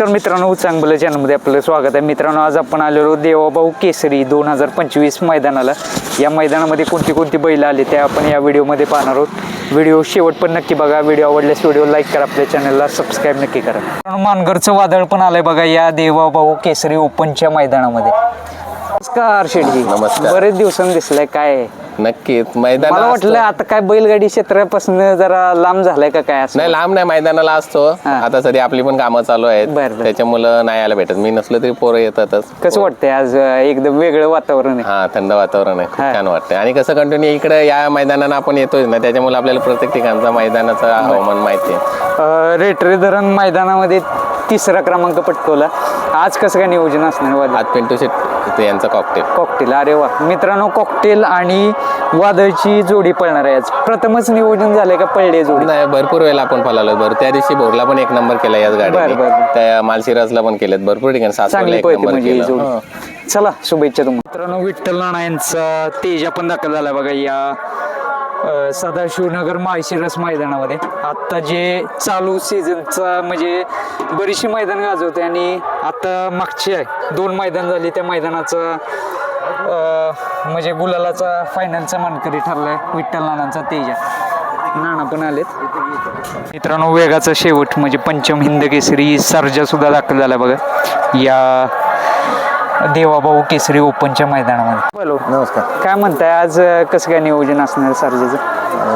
नमस्कार मित्रांनो चांगलं चॅनलमध्ये आपलं स्वागत आहे. मित्रांनो आज आपण आलेलो देवाभाऊ केसरी दोन हजार पंचवीस मैदानाला. या मैदानामध्ये कोणती कोणती बैल आली ते आपण या व्हिडिओमध्ये पाहणार आहोत. व्हिडिओ शेवट पण नक्की बघा. व्हिडिओ आवडल्यास व्हिडिओ लाईक करा. आपल्या चॅनलला सबस्क्राईब नक्की करा. मानगरचं वादळ पण आलंय बघा या देवाभाऊ केसरी ओपनच्या मैदानामध्ये. नमस्कार शेठजी. नमस्कार. बरेच दिवसांनी दिसलंय. काय नक्कीच. मैदान मला वाटलं आता काय बैलगाडी क्षेत्रापासून जरा लांब झालंय का काय असं? नाही लांब नाही मैदानाला असतो. हा. आता सध्या आपली पण कामं चालू आहेत. बरं, बरं. त्याच्यामुळं नाही आला भेटत. मी नसलो तरी पोरं येतातच. कसं वाटतंय आज? अं, एकदम वेगळं वातावरण आहे. हा थंड वातावरण आहे. खूप हा. छान वाटतंय. आणि कसं कंटिन्यू इकडे या मैदानानं आपण येतोय ना त्याच्यामुळे आपल्याला प्रत्येक ठिकाणचा मैदानाचं हवामान माहिती आहे. अ, रेटरे धरण मैदानामध्ये तिसरा क्रमांक पटकवला. आज कसं काय नियोजन असणार आज पिंटू शेट ते यांचा कॉकटेल कॉकटेल अरे वा. मित्रांनो कॉकटेल आणि वादळची जोडी पळणार आहे आज. प्रथमच नियोजन झालंय का पळले जोडी? नाही भरपूर वेळेला आपण फलालो बरं त्या दिवशी भोरला पण एक नंबर केला याच बरं, बरं. त्या मालसिराजला पण केलेत. भरपूर ठिकाणी सासवडला चांगली एक पळते नंबर म्हणजे ही केला जोडी. चला शुभेच्छा तुम्हाला. मित्रांनो विठ्ठल नाना यांचा तेजा पण दाखल झाला बघा या सदाशिवनगर माळशिरस मैदानामध्ये. आत्ता जे चालू सीझनचा म्हणजे बरीचशी मैदान गाजवते आणि आत्ता मागची आहे. दोन मैदान झाली त्या मैदानाचं म्हणजे गुलालाचा फायनलचा मानकरी ठरलाय विठ्ठल नानांचा तेजा. नाना पण आलेत. मित्रांनो वेगाचा शेवट म्हणजे पंचम हिंद केसरी सर्जा सुद्धा दाखल झाला बघा. या देवाभाऊ केसरी ओपनच्या मैदानामध्ये. बोलो नमस्कार. काय म्हणताय आज अ, कसं काय नियोजन असणार सर्जेचं?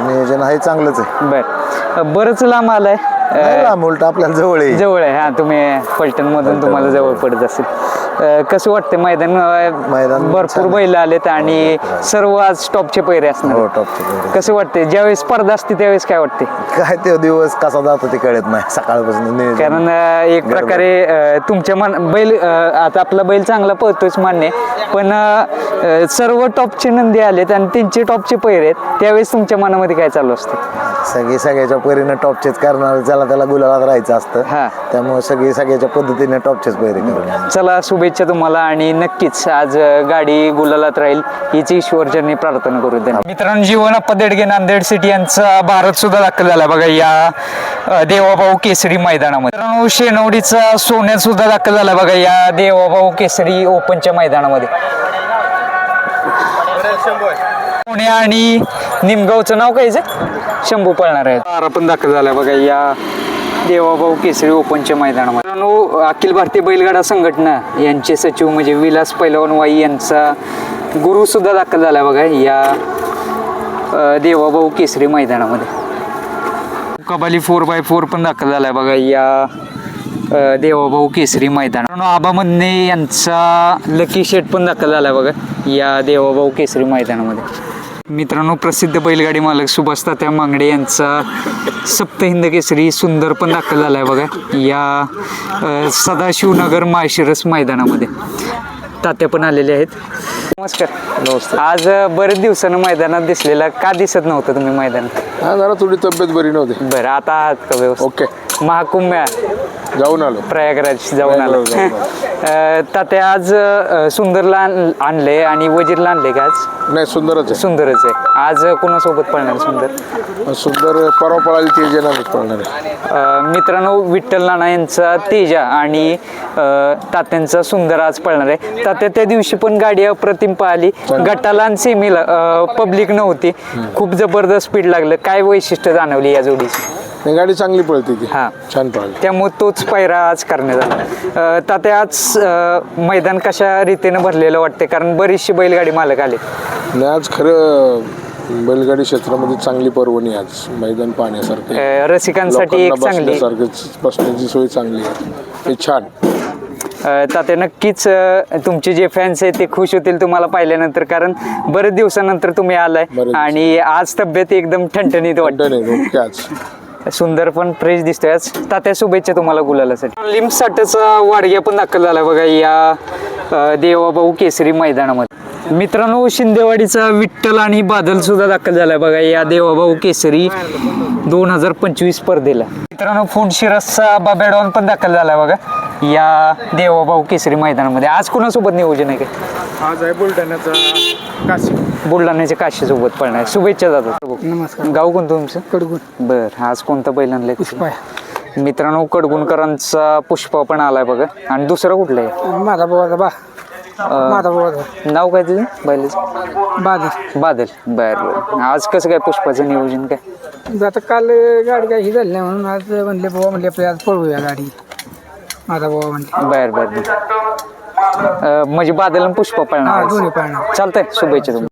नियोजन आहे चांगलंच आहे. बर. बरंच लांब आलाय. अ, नाही लांब उलट आपल्याला जवळ आहे. जवळ आहे. हा तुम्ही फलटण मधून तुम्हाला जवळ पडत असेल. अ, कसं वाटतं मैदान अ, मैदान भरपूर. बैल आलेत आणि सर्व आज टॉपचे पैरे असणार. हो कसं वाटते ज्यावेळेस स्पर्धा असते त्यावेळेस काय वाटते काय ते दिवस कसा जातो ते कळत नाही. सकाळपासून नियोजन. कारण अ, एक प्रकारे अ, तुमच्या मन बैल अ, आता आपला बैल चांगला पळतोच मान्य आहे. पण अ, अ, सर्व टॉपचे नंदी आलेत आणि त्यांचे टॉपचे पैरे आहेत. त्यावेळेस तुमच्या मनामध्ये काय चालू असते? सगळी सगळ्याच्या परीनं टॉपचेच करणार ज्याला त्याला गुलालात राहायचं हा. असतं त्यामुळे सगळी सगळ्याच्या पद्धतीने टॉपचेच पैरे करून. चला शुभेच्छा तुम्हाला आणि नक्कीच आज गाडी गुलालात राहील. हीच ईश्वरचरणी प्रार्थना करू द्या मित्रांनो जीवन देडगे नांदेड सिटी यांचा भारत सुद्धा दाखल झाला. बघा या देवाभाऊ केसरी मैदानामध्ये. मित्रांनो शेनवडीचा सोन्यात सुद्धा दाखल झाला. बघा या देवाभाऊ केसरी ओपनच्या मैदानामध्ये. पुणे आणि निमगावचं नाव काय? शंभू पळणार आहे तारा पण दाखल झाला बघा या देवाभाऊ केसरी ओपनच्या मैदानामध्ये. मित्रांनो अखिल भारतीय बैलगाडा संघटना यांचे सचिव म्हणजे विलास पैलवान वाई यांचा गुरु सुद्धा दाखल झाला बघा या देवाभाऊ केसरी मैदानामध्ये. कबाली फोर बाय फोर पण दाखल झालाय बघा या देवाभाऊ केसरी मैदान आबा मधने यांचा लकी शेट पण दाखल झालाय बघा या देवाभाऊ केसरी मैदानामध्ये. मित्रांनो प्रसिद्ध बैलगाडी मालक सुभाष तात्या मांगडे यांचा सप्तहिंद केसरी सुंदर पण दाखल झाला आहे बघा. या सदाशिवनगर माळशिरस मैदानामध्ये. तात्या पण आलेले आहेत. नमस्कार. नमस्कार आज बरेच दिवसानं मैदानात दिसलेला का दिसत नव्हतं तुम्ही मैदानात हा जरा थोडी तब्येत बरी नव्हती. बरं आता आहात का व्यवस्थित? ओके. महाकुंभ मेळा. जाऊन आलो. प्रयागराज जाऊन आलो. जाऊन आलो. अं, तात्या आज अं, सुंदरला आण- आणले आणि वजीरला आणले का आज? नाही सुंदरच सुंदरच आहे. आज कोणासोबत पळणार सुंदर? आहे सुंदर परवा पळाली ते जनानेच पळणार आहे. अं, मित्रांनो विठ्ठल नाना यांचा तेजा आणि अं, तात्यांचा सुंदर आज पळणार आहे. तात्या त्या दिवशी पण गाडी अप्रतिम पाहिली. गटाला आणि सेमीला पब्लिक नव्हती. खूप जबरदस्त स्पीड लागलं. काय वैशिष्ट्य जाणवली या जोडीची? नाही, गाडी चांगली पळते ती. हा. छान पळाली. त्यामुळे तोच पैरा आज करण्यात आला. अं, तात्या आज अं, मैदान कशा रीतीनं भरलेलं वाटते कारण बरीचशी बैलगाडी मालक आले. आणि आज खरं बैलगाडी क्षेत्रामध्ये चांगली पर्वणी आहे आज. मैदान पाहण्यासारखं. आहे. रसिकांसाठी एक लोकांना चांगली बसण्यासारखं बसण्याची सोय चांगली आहे. हे छान. तात्या नक्कीच तुमचे जे फॅन्स आहेत ते खुश होतील तुम्हाला पाहिल्यानंतर कारण बरेच दिवसानंतर तुम्ही आलाय. आणि आज तब्येत एकदम ठणठणीत वाटते. सुंदर पण फ्रेश दिसतोय. आज तात्या शुभेच्छा तुम्हाला गुलालासाठी. लिम्साठचा वाडग्या पण दाखल झाला बघा या देवाभाऊ केसरी मैदानामध्ये. मित्रांनो शिंदेवाडीचा विठ्ठल आणि बादल सुद्धा दाखल झालाय बघा या देवाभाऊ केसरी दोन हजार पंचवीस स्पर्धेला. मित्रांनो फोन शिरसचा बाबेडॉन पण दाखल झालाय बघा. या देवाभाऊ केसरी मैदानामध्ये. आज कोणासोबत नियोजन आहे काय? आज आहे बुलढाण्याचा काशी. बुलढाण्याच्या काशीसोबत पळणार शुभेच्छा जातात नमस्कार. गाव कोणतं तुमचं? कडगुण. बर आज कोणतं बैल आणलंय पुष्पा. मित्रांनो कडगुणकरांचा पुष्प पण आलाय बघा. आणि दुसरं कुठलं आहे? माझा बाबा बा. माझा नाव काय तुझं? बैलाचं? बादल. बादल. बर बर. आज कसं काय पुष्पाचं नियोजन काय? आता काल गाडी काही झाली नाही म्हणून आज म्हणले बाबा म्हणले आपली आज पळवूया गाडी. माझा बाबा म्हणले बर बर. बर अं, म्हणजे बादल आणि पुष्प हा पळणार दोन्ही पाळणार. चालतंय शुभेच्छा तुम्हाला.